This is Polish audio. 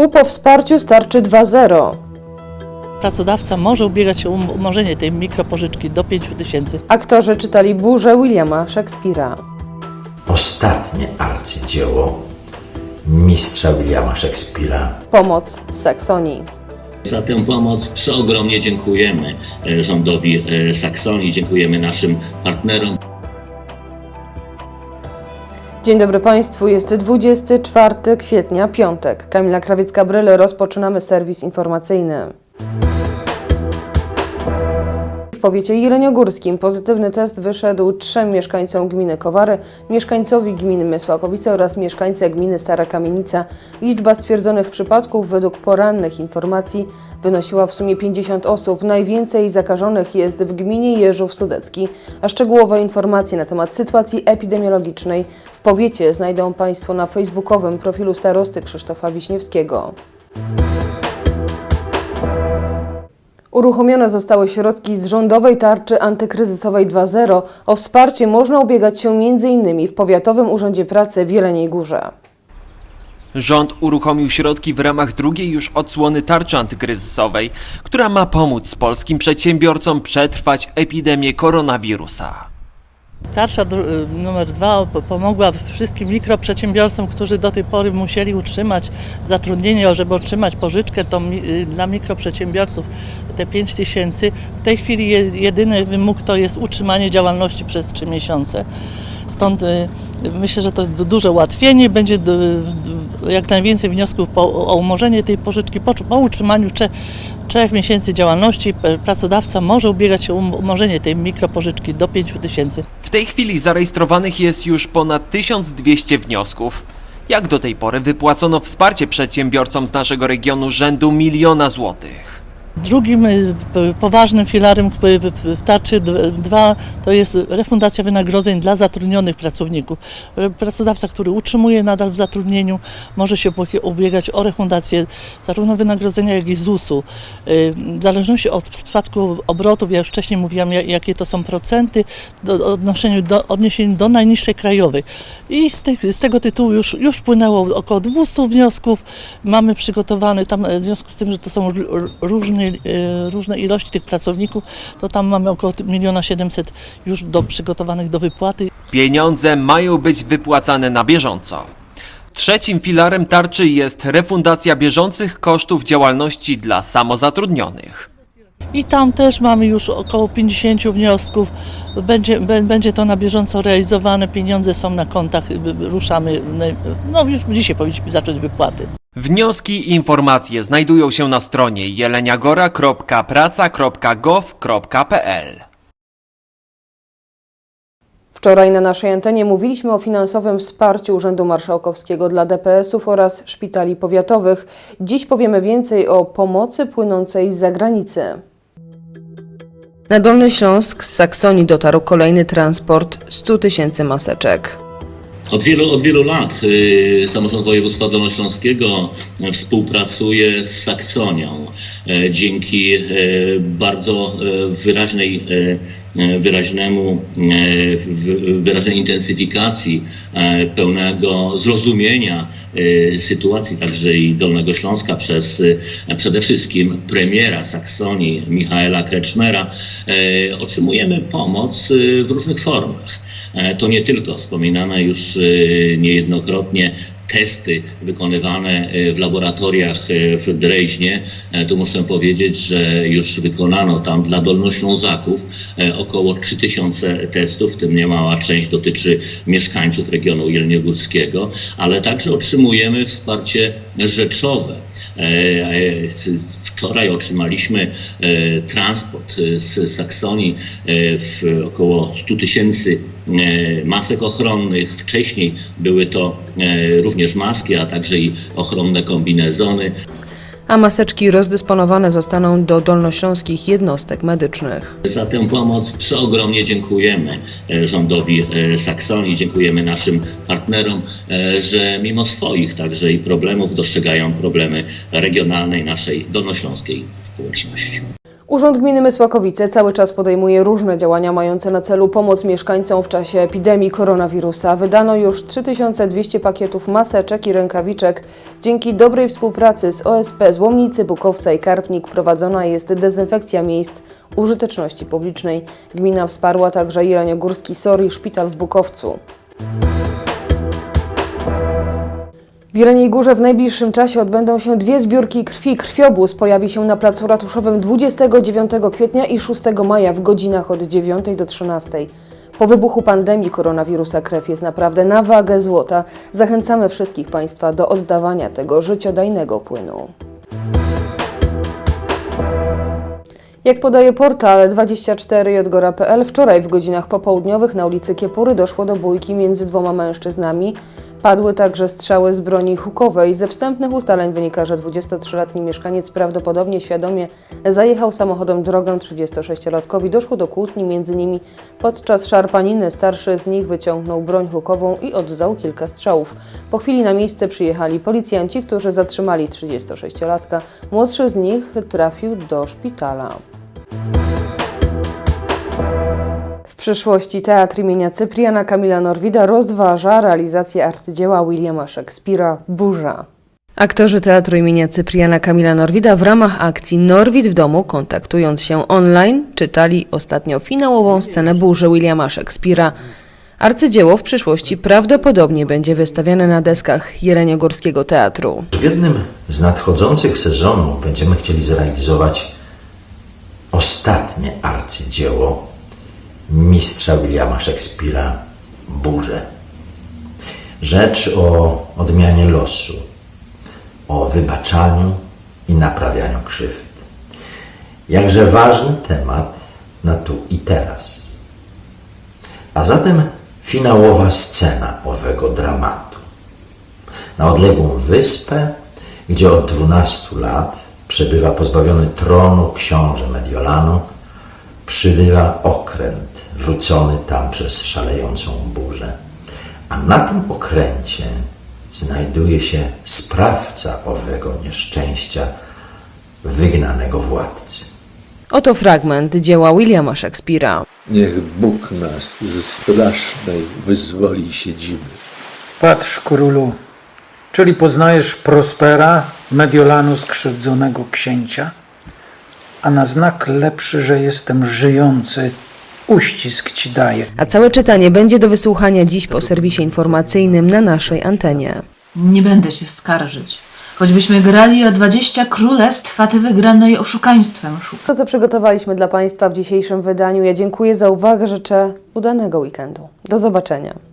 Pół po wsparciu starczy 2.0. Pracodawca może ubiegać się o um- umorzenie tej mikropożyczki do 5 tysięcy. Aktorzy czytali burzę Williama Shakespeare'a. Ostatnie arcydzieło mistrza Williama Shakespeare'a. Pomoc z Saksonii. Za tę pomoc przeogromnie dziękujemy e, rządowi e, Saksonii, dziękujemy naszym partnerom. Dzień dobry Państwu, jest 24 kwietnia, piątek. Kamila Krawiecka-Bryle, rozpoczynamy serwis informacyjny. Powiecie jeleniogórskim pozytywny test wyszedł trzem mieszkańcom gminy Kowary, mieszkańcowi gminy Mysłakowice oraz mieszkańce gminy Stara Kamienica. Liczba stwierdzonych przypadków według porannych informacji wynosiła w sumie 50 osób. Najwięcej zakażonych jest w gminie Jeżów Sudecki, a szczegółowe informacje na temat sytuacji epidemiologicznej w powiecie znajdą Państwo na facebookowym profilu starosty Krzysztofa Wiśniewskiego. Uruchomione zostały środki z rządowej tarczy antykryzysowej 2.0. O wsparcie można ubiegać się m.in. w Powiatowym Urzędzie Pracy w Jeleniej Górze. Rząd uruchomił środki w ramach drugiej już odsłony tarczy antykryzysowej, która ma pomóc polskim przedsiębiorcom przetrwać epidemię koronawirusa. Tarcza y, numer dwa po- pomogła wszystkim mikroprzedsiębiorcom, którzy do tej pory musieli utrzymać zatrudnienie, żeby otrzymać pożyczkę to y, dla mikroprzedsiębiorców te 5 tysięcy. W tej chwili je, jedyny wymóg to jest utrzymanie działalności przez 3 miesiące. Stąd y, myślę, że to du- duże ułatwienie. Będzie jak najwięcej wniosków o umorzenie tej pożyczki po, utrzymaniu cze, trzech miesięcy działalności. Pracodawca może ubiegać się o um- umorzenie tej mikropożyczki do 5 tysięcy. W tej chwili zarejestrowanych jest już ponad 1200 wniosków. Jak do tej pory wypłacono wsparcie przedsiębiorcom z naszego regionu rzędu miliona złotych. Drugim y, poważnym filarem w tarczy 2 to jest refundacja wynagrodzeń dla zatrudnionych pracowników. Pracodawca, który utrzymuje nadal w zatrudnieniu, może się ubiegać o refundację zarówno wynagrodzenia, jak i ZUS-u. Y, W zależności od spadku obrotów, ja już wcześniej mówiłam, ja- jakie to są procenty, do, odnoszeniu do, odniesieniu do najniższej krajowej. I z, tych, z tego tytułu już, już wpłynęło około 200 wniosków. Mamy przygotowane tam, w związku z tym, że to są r- r- różne, e, różne ilości tych pracowników, to tam mamy około 1 700 już do, przygotowanych do wypłaty. Pieniądze mają być wypłacane na bieżąco. Trzecim filarem tarczy jest refundacja bieżących kosztów działalności dla samozatrudnionych. I tam też mamy już około 50 wniosków. Będzie, bę- będzie to na bieżąco realizowane, pieniądze są na kontach, y, y, ruszamy, no już dzisiaj powinniśmy zacząć wypłaty. Wnioski i informacje znajdują się na stronie jeleniagora.praca.gov.pl. Wczoraj na naszej antenie mówiliśmy o finansowym wsparciu Urzędu Marszałkowskiego dla DPS-ów oraz szpitali powiatowych. Dziś powiemy więcej o pomocy płynącej z zagranicy. Na Dolny Śląsk z Saksonii dotarł kolejny transport 100 tysięcy maseczek. Od wielu, od wielu lat y, samorząd województwa dolnośląskiego y, współpracuje z Saksonią y, dzięki bardzo wyraźnej, wyraźnemu, wy- wyraźnej intensyfikacji pełnego zrozumienia sytuacji także i Dolnego Śląska przez y, przede wszystkim premiera Saksonii Michaela Kretschmera y, otrzymujemy pomoc y, w różnych formach. E, To nie tylko wspominane już niejednokrotnie testy wykonywane e, w laboratoriach e, w Dreźnie. E, Tu muszę powiedzieć, że już wykonano tam dla Dolnoślązaków około 3000 testów, w tym niemała część dotyczy mieszkańców regionu jeleniogórskiego, ale także otrzymujemy wsparcie rzeczowe Wczoraj otrzymaliśmy e, transport e, z Saksonii e, w około 100 tysięcy e, masek ochronnych. Wcześniej były to e, również maski, a także i ochronne kombinezony. A maseczki rozdysponowane zostaną do dolnośląskich jednostek medycznych. Za tę pomoc przeogromnie dziękujemy e, rządowi e, Saksonii, dziękujemy naszym partnerom, e, że mimo swoich także i problemów dostrzegają problemy regionalnej naszej dolnośląskiej społeczności. Urząd Gminy Mysłakowice cały czas podejmuje różne działania mające na celu pomoc mieszkańcom w czasie epidemii koronawirusa. Wydano już 3200 pakietów maseczek i rękawiczek. Dzięki dobrej współpracy z OSP z Łomnicy, Bukowca i Karpnik prowadzona jest dezynfekcja miejsc użyteczności publicznej. Gmina wsparła także Jeleniogórski SOR i szpital w Bukowcu. Jeleniej Górze w najbliższym czasie odbędą się dwie zbiórki krwi. Krwiobóz pojawi się na placu ratuszowym 29 kwietnia i 6 maja w godzinach od 9 do 13. Po wybuchu pandemii koronawirusa krew jest naprawdę na wagę złota. Zachęcamy wszystkich Państwa do oddawania tego życiodajnego płynu. Jak podaje portal 24jgora.pl, wczoraj w godzinach popołudniowych na ulicy Kiepury doszło do bójki między dwoma mężczyznami. Padły także strzały z broni hukowej. Ze wstępnych ustaleń wynika, że 23-letni mieszkaniec prawdopodobnie świadomie zajechał samochodem drogę 36-latkowi. Doszło do kłótni między nimi. Podczas szarpaniny starszy z nich wyciągnął broń hukową i oddał kilka strzałów. Po chwili na miejsce przyjechali policjanci, którzy zatrzymali 36-latka. Młodszy z nich trafił do szpitala. Przyszłości teatr imienia Cypriana Kamila Norwida rozważa realizację arcydzieła Williama Szekspira Burza. Aktorzy teatru imienia Cypriana Kamila Norwida w ramach akcji Norwid w domu, kontaktując się online, czytali ostatnio finałową scenę burzy Williama Szekspira. Arcydzieło w przyszłości prawdopodobnie będzie wystawiane na deskach Jeleniogórskiego Teatru. W jednym z nadchodzących sezonów będziemy chcieli zrealizować ostatnie arcydzieło mistrza Williama Szekspira Burzę. Rzecz o odmianie losu, o wybaczaniu i naprawianiu krzywd. Jakże ważny temat na tu i teraz. A zatem finałowa scena owego dramatu na odległą wyspę, gdzie od 12 lat przebywa pozbawiony tronu książę Mediolanu, przybywa okręt rzucony tam przez szalejącą burzę. A na tym okręcie znajduje się sprawca owego nieszczęścia, wygnanego władcy. Oto fragment dzieła Williama Szekspira. Niech Bóg nas ze strasznej wyzwoli siedzimy. Patrz, królu, czyli poznajesz Prospera, Mediolanu skrzywdzonego księcia, a na znak lepszy, że jestem żyjący, uścisk ci daję. A całe czytanie będzie do wysłuchania dziś po serwisie informacyjnym na naszej antenie. Nie będę się skarżyć. Choćbyśmy grali o 20 królestw, a ty wygranej oszukaństwem szukasz. To, co przygotowaliśmy dla Państwa w dzisiejszym wydaniu. Ja dziękuję za uwagę, życzę udanego weekendu. Do zobaczenia.